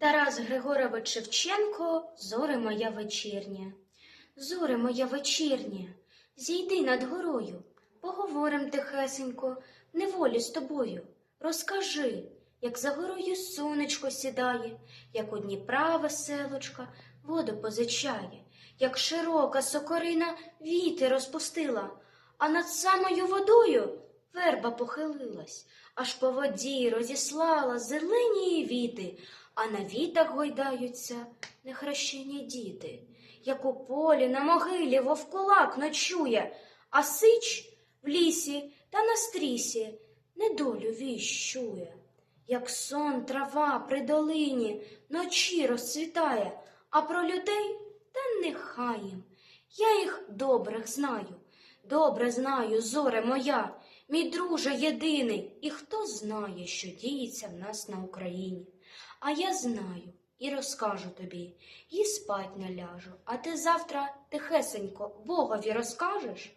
Тарас Григорович Шевченко, зоре моя вечірня. Зоре моя вечірня, зійди над горою, поговорим тихесенько, неволі з тобою. Розкажи, як за горою сонечко сідає, як у Дніпра веселочка воду позичає, як широка сокорина віти розпустила, а над самою водою верба похилилась, аж по воді розіслала зелені віти, а на вітах гойдаються нехрещені діти, як у полі на могилі вовкулак ночує, а сич в лісі та на стрісі недолю віщує. Як сон трава при долині ночі розцвітає, а про людей та нехай їм. Я їх добрих знаю, добре знаю, зоре моя, мій друже єдиний, і хто знає, що діється в нас на Україні. А я знаю і розкажу тобі, і спать не ляжу, а ти завтра тихесенько Богові розкажеш?